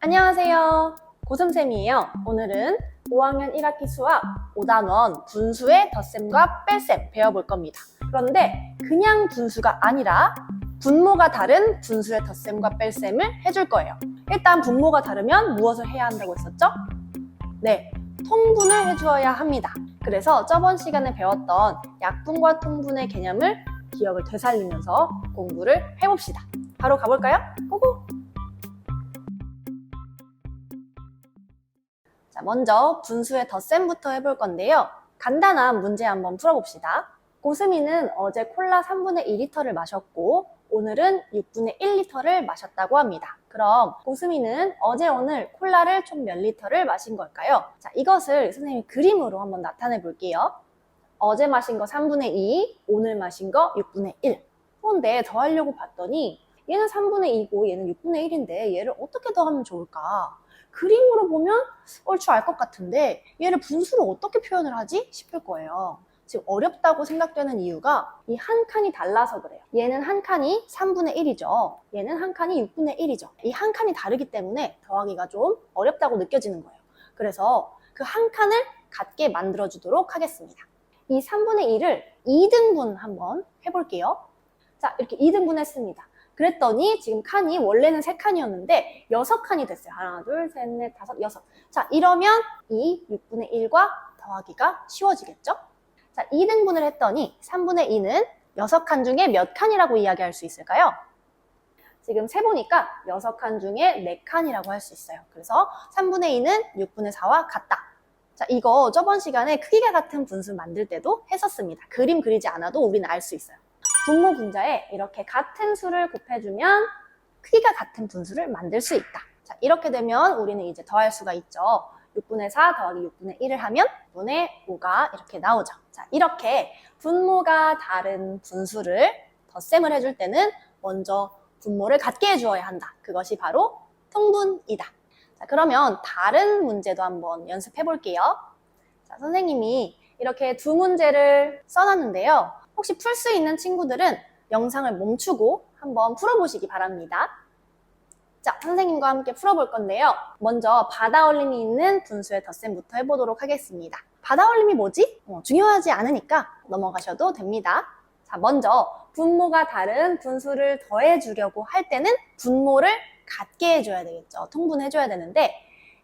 안녕하세요. 고슴쌤이에요. 오늘은 5학년 1학기 수학 5단원 분수의 덧셈과 뺄셈 배워볼 겁니다. 그런데 그냥 분수가 아니라 분모가 다른 분수의 덧셈과 뺄셈을 해줄 거예요. 일단 분모가 다르면 무엇을 해야 한다고 했었죠? 네, 통분을 해주어야 합니다. 그래서 저번 시간에 배웠던 약분과 통분의 개념을 기억을 되살리면서 공부를 해봅시다. 바로 가볼까요? 고고! 자, 먼저 분수의 덧셈부터 해볼 건데요. 간단한 문제 한번 풀어봅시다. 고스미는 어제 콜라 3분의 2리터를 마셨고 오늘은 6분의 1리터를 마셨다고 합니다. 그럼 고스미는 어제 오늘 콜라를 총 몇 리터를 마신 걸까요? 자, 이것을 선생님이 그림으로 한번 나타내 볼게요. 어제 마신 거 3분의 2, 오늘 마신 거 6분의 1. 그런데 더하려고 봤더니 얘는 3분의 2고 얘는 6분의 1인데 얘를 어떻게 더하면 좋을까? 그림으로 보면 얼추 알 것 같은데 얘를 분수로 어떻게 표현을 하지 싶을 거예요. 지금 어렵다고 생각되는 이유가 이 한 칸이 달라서 그래요. 얘는 한 칸이 3분의 1이죠. 얘는 한 칸이 6분의 1이죠. 이 한 칸이 다르기 때문에 더하기가 좀 어렵다고 느껴지는 거예요. 그래서 그 한 칸을 같게 만들어 주도록 하겠습니다. 이 3분의 1을 2등분 한번 해볼게요. 자, 이렇게 2등분 했습니다. 그랬더니 지금 칸이 원래는 3칸이었는데 6칸이 됐어요. 하나, 둘, 셋, 넷, 다섯, 여섯. 자, 이러면 이 6분의 1과 더하기가 쉬워지겠죠? 자, 2등분을 했더니 3분의 2는 6칸 중에 몇 칸이라고 이야기할 수 있을까요? 지금 세보니까 6칸 중에 4칸이라고 할 수 있어요. 그래서 3분의 2는 6분의 4와 같다. 자, 이거 저번 시간에 크기가 같은 분수 만들 때도 했었습니다. 그림 그리지 않아도 우리는 알 수 있어요. 분모 분자에 이렇게 같은 수를 곱해주면 크기가 같은 분수를 만들 수 있다. 자, 이렇게 되면 우리는 이제 더할 수가 있죠. 6분의 4 더하기 6분의 1을 하면 6분의 5가 이렇게 나오죠. 자, 이렇게 분모가 다른 분수를 덧셈을 해줄 때는 먼저 분모를 같게 해주어야 한다. 그것이 바로 통분이다. 자, 그러면 다른 문제도 한번 연습해 볼게요. 자, 선생님이 이렇게 두 문제를 써놨는데요. 혹시 풀 수 있는 친구들은 영상을 멈추고 한번 풀어보시기 바랍니다. 자, 선생님과 함께 풀어볼 건데요. 먼저 바다 얼림이 있는 분수의 덧셈부터 해보도록 하겠습니다. 바다 얼림이 뭐지? 어, 중요하지 않으니까 넘어가셔도 됩니다. 자, 먼저 분모가 다른 분수를 더해주려고 할 때는 분모를 같게 해줘야 되겠죠. 통분해줘야 되는데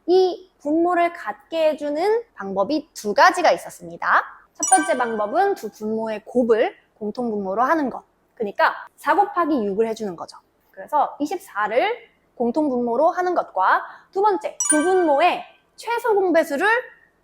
이 분모를 같게 해주는 방법이 두 가지가 있었습니다. 첫 번째 방법은 두 분모의 곱을 공통분모로 하는 것. 그러니까 4 곱하기 6을 해주는 거죠. 그래서 24를 공통분모로 하는 것과 두 번째, 두 분모의 최소 공배수를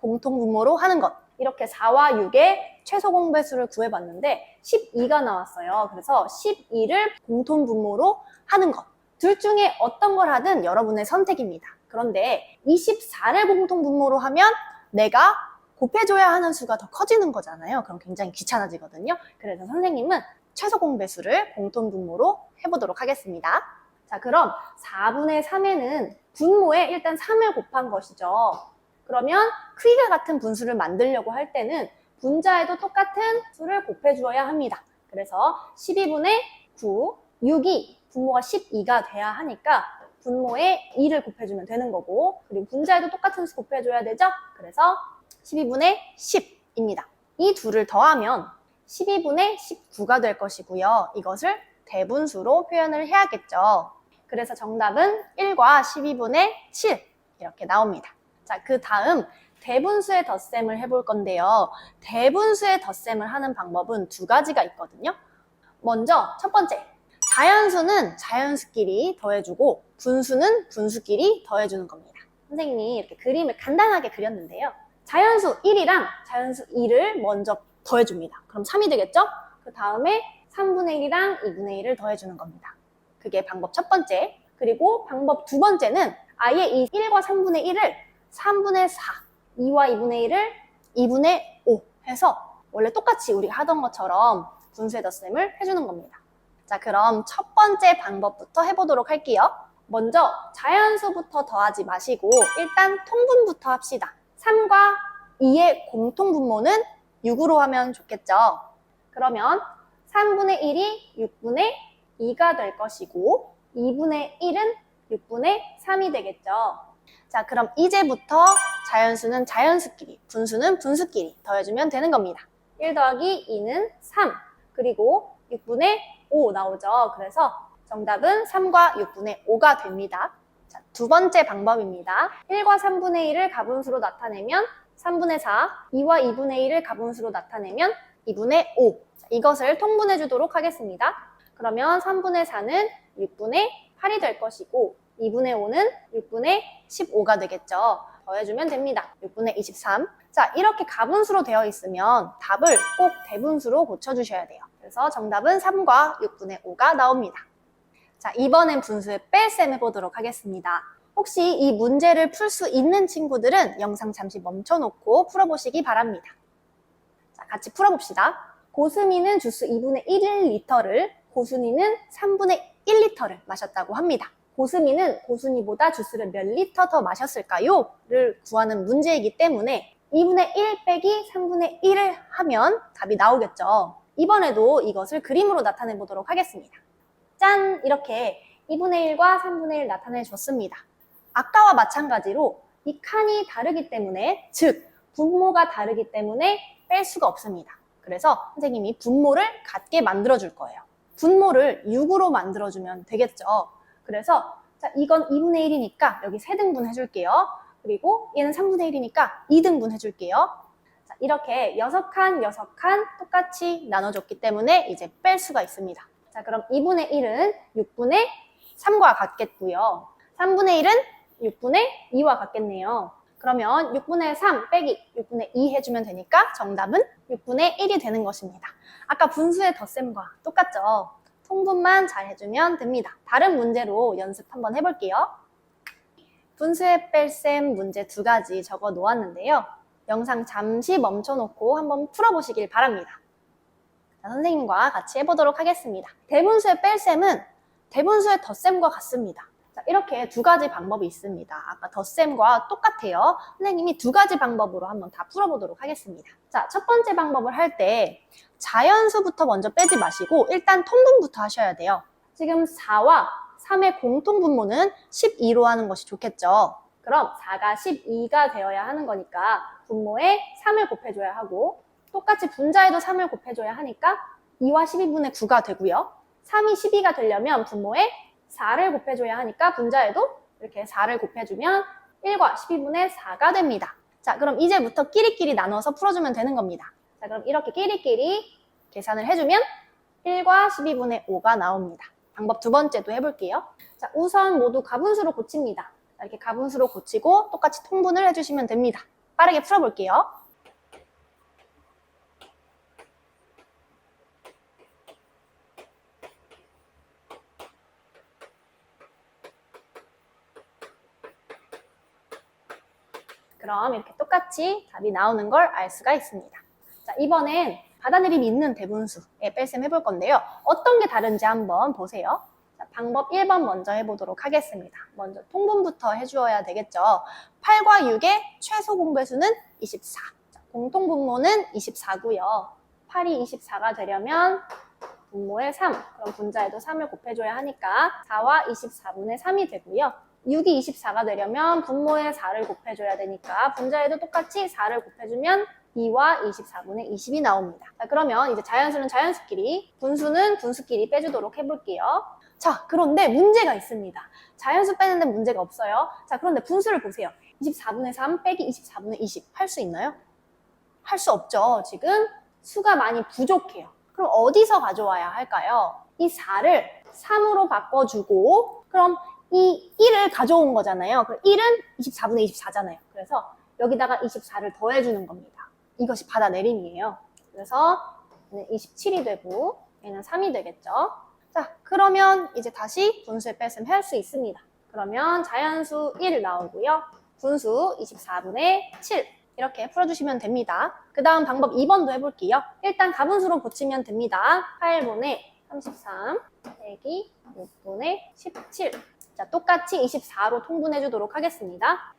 공통분모로 하는 것. 이렇게 4와 6의 최소 공배수를 구해봤는데 12가 나왔어요. 그래서 12를 공통분모로 하는 것. 둘 중에 어떤 걸 하든 여러분의 선택입니다. 그런데 24를 공통분모로 하면 내가 곱해줘야 하는 수가 더 커지는 거잖아요. 그럼 굉장히 귀찮아지거든요. 그래서 선생님은 최소 공배수를 공통 분모로 해보도록 하겠습니다. 자, 그럼 4분의 3에는 분모에 일단 3을 곱한 것이죠. 그러면 크기가 같은 분수를 만들려고 할 때는 분자에도 똑같은 수를 곱해주어야 합니다. 그래서 12분의 9, 6이 분모가 12가 돼야 하니까 분모에 2를 곱해주면 되는 거고 그리고 분자에도 똑같은 수 곱해줘야 되죠? 그래서 12분의 10입니다. 이 둘을 더하면 12분의 19가 될 것이고요. 이것을 대분수로 표현을 해야겠죠. 그래서 정답은 1과 12분의 7 이렇게 나옵니다. 자, 그 다음 대분수의 덧셈을 해볼 건데요. 대분수의 덧셈을 하는 방법은 두 가지가 있거든요. 먼저 첫 번째, 자연수는 자연수끼리 더해주고 분수는 분수끼리 더해주는 겁니다. 선생님이 이렇게 그림을 간단하게 그렸는데요. 자연수 1이랑 자연수 2를 먼저 더해줍니다. 그럼 3이 되겠죠? 그 다음에 3분의 1이랑 2분의 1을 더해주는 겁니다. 그게 방법 첫 번째. 그리고 방법 두 번째는 아예 이 1과 3분의 1을 3분의 4, 2와 2분의 1을 2분의 5 해서 원래 똑같이 우리가 하던 것처럼 분수의 덧셈을 해주는 겁니다. 자, 그럼 첫 번째 방법부터 해보도록 할게요. 먼저 자연수부터 더하지 마시고 일단 통분부터 합시다. 3과 2의 공통분모는 6으로 하면 좋겠죠. 그러면 3분의 1이 6분의 2가 될 것이고 2분의 1은 6분의 3이 되겠죠. 자, 그럼 이제부터 자연수는 자연수끼리, 분수는 분수끼리 더해주면 되는 겁니다. 1 더하기 2는 3, 그리고 6분의 5 나오죠. 그래서 정답은 3과 6분의 5가 됩니다. 자, 두 번째 방법입니다. 1과 3분의 1을 가분수로 나타내면 3분의 4, 2와 2분의 1을 가분수로 나타내면 2분의 5. 자, 이것을 통분해 주도록 하겠습니다. 그러면 3분의 4는 6분의 8이 될 것이고 2분의 5는 6분의 15가 되겠죠. 더해주면 됩니다. 6분의 23. 자, 이렇게 가분수로 되어 있으면 답을 꼭 대분수로 고쳐주셔야 돼요. 그래서 정답은 3과 6분의 5가 나옵니다. 자, 이번엔 분수의 뺄셈 해보도록 하겠습니다. 혹시 이 문제를 풀 수 있는 친구들은 영상 잠시 멈춰놓고 풀어보시기 바랍니다. 자, 같이 풀어봅시다. 고수미는 주스 2분의 1리터를, 고순이는 3분의 1리터를 마셨다고 합니다. 고수미는 고순이보다 주스를 몇 리터 더 마셨을까요? 를 구하는 문제이기 때문에 2분의 1 빼기 3분의 1을 하면 답이 나오겠죠. 이번에도 이것을 그림으로 나타내 보도록 하겠습니다. 짠! 이렇게 2분의 1과 3분의 1 나타내 줬습니다. 아까와 마찬가지로 이 칸이 다르기 때문에, 즉, 분모가 다르기 때문에 뺄 수가 없습니다. 그래서 선생님이 분모를 같게 만들어 줄 거예요. 분모를 6으로 만들어 주면 되겠죠. 그래서 자, 이건 2분의 1이니까 여기 3등분 해줄게요. 그리고 얘는 3분의 1이니까 2등분 해줄게요. 자, 이렇게 6칸, 6칸 똑같이 나눠줬기 때문에 이제 뺄 수가 있습니다. 자, 그럼 2분의 1은 6분의 3과 같겠고요. 3분의 1은 6분의 2와 같겠네요. 그러면 6분의 3 빼기 6분의 2 해주면 되니까 정답은 6분의 1이 되는 것입니다. 아까 분수의 덧셈과 똑같죠? 통분만 잘 해주면 됩니다. 다른 문제로 연습 한번 해볼게요. 분수의 뺄셈 문제 두 가지 적어 놓았는데요. 영상 잠시 멈춰놓고 한번 풀어보시길 바랍니다. 자, 선생님과 같이 해보도록 하겠습니다. 대분수의 뺄셈은 대분수의 덧셈과 같습니다. 자, 이렇게 두 가지 방법이 있습니다. 아까 덧셈과 똑같아요. 선생님이 두 가지 방법으로 한번 다 풀어보도록 하겠습니다. 자, 첫 번째 방법을 할 때 자연수부터 먼저 빼지 마시고 일단 통분부터 하셔야 돼요. 지금 4와 3의 공통분모는 12로 하는 것이 좋겠죠. 그럼 4가 12가 되어야 하는 거니까 분모에 3을 곱해줘야 하고 똑같이 분자에도 3을 곱해줘야 하니까 2와 12분의 9가 되고요. 3이 12가 되려면 분모에 4를 곱해줘야 하니까 분자에도 이렇게 4를 곱해주면 1과 12분의 4가 됩니다. 자, 그럼 이제부터 끼리끼리 나눠서 풀어주면 되는 겁니다. 자, 그럼 이렇게 끼리끼리 계산을 해주면 1과 12분의 5가 나옵니다. 방법 두 번째도 해볼게요. 자, 우선 모두 가분수로 고칩니다. 자, 이렇게 가분수로 고치고 똑같이 통분을 해주시면 됩니다. 빠르게 풀어볼게요. 그럼 이렇게 똑같이 답이 나오는 걸 알 수가 있습니다. 자, 이번엔 받아들임이 있는 대분수에 뺄셈 해볼 건데요. 어떤 게 다른지 한번 보세요. 자, 방법 1번 먼저 해보도록 하겠습니다. 먼저 통분부터 해주어야 되겠죠. 8과 6의 최소 공배수는 24. 자, 공통분모는 24고요. 8이 24가 되려면 분모에 3, 그럼 분자에도 3을 곱해줘야 하니까 4와 24분의 3이 되고요. 6이 24가 되려면 분모에 4를 곱해줘야 되니까 분자에도 똑같이 4를 곱해주면 2와 24분의 20이 나옵니다. 자, 그러면 이제 자연수는 자연수끼리, 분수는 분수끼리 빼주도록 해볼게요. 자, 그런데 문제가 있습니다. 자연수 빼는데 문제가 없어요. 자, 그런데 분수를 보세요. 24분의 3 빼기 24분의 20. 할 수 있나요? 할 수 없죠. 지금 수가 많이 부족해요. 그럼 어디서 가져와야 할까요? 이 4를 3으로 바꿔주고, 그럼 이 1을 가져온 거잖아요. 그 1은 24분의 24잖아요. 그래서 여기다가 24를 더해주는 겁니다. 이것이 받아내림이에요. 그래서 얘는 27이 되고 얘는 3이 되겠죠. 자, 그러면 이제 다시 분수의 뺄셈 할 수 있습니다. 그러면 자연수 1 나오고요. 분수 24분의 7 이렇게 풀어주시면 됩니다. 그 다음 방법 2번도 해볼게요. 일단 가분수로 고치면 됩니다. 8분의 33 빼기 6분의 17 자, 똑같이 24로 통분해 주도록 하겠습니다.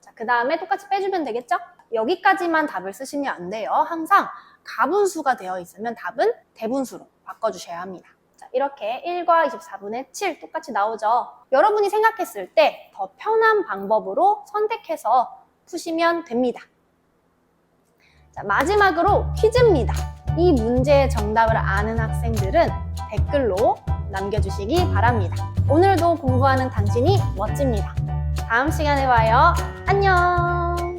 자, 그 다음에 똑같이 빼주면 되겠죠? 여기까지만 답을 쓰시면 안 돼요. 항상 가분수가 되어 있으면 답은 대분수로 바꿔주셔야 합니다. 자, 이렇게 1과 24분의 7 똑같이 나오죠. 여러분이 생각했을 때 더 편한 방법으로 선택해서 푸시면 됩니다. 자, 마지막으로 퀴즈입니다. 이 문제의 정답을 아는 학생들은 댓글로 남겨주시기 바랍니다. 오늘도 공부하는 당신이 멋집니다. 다음 시간에 봐요. 안녕!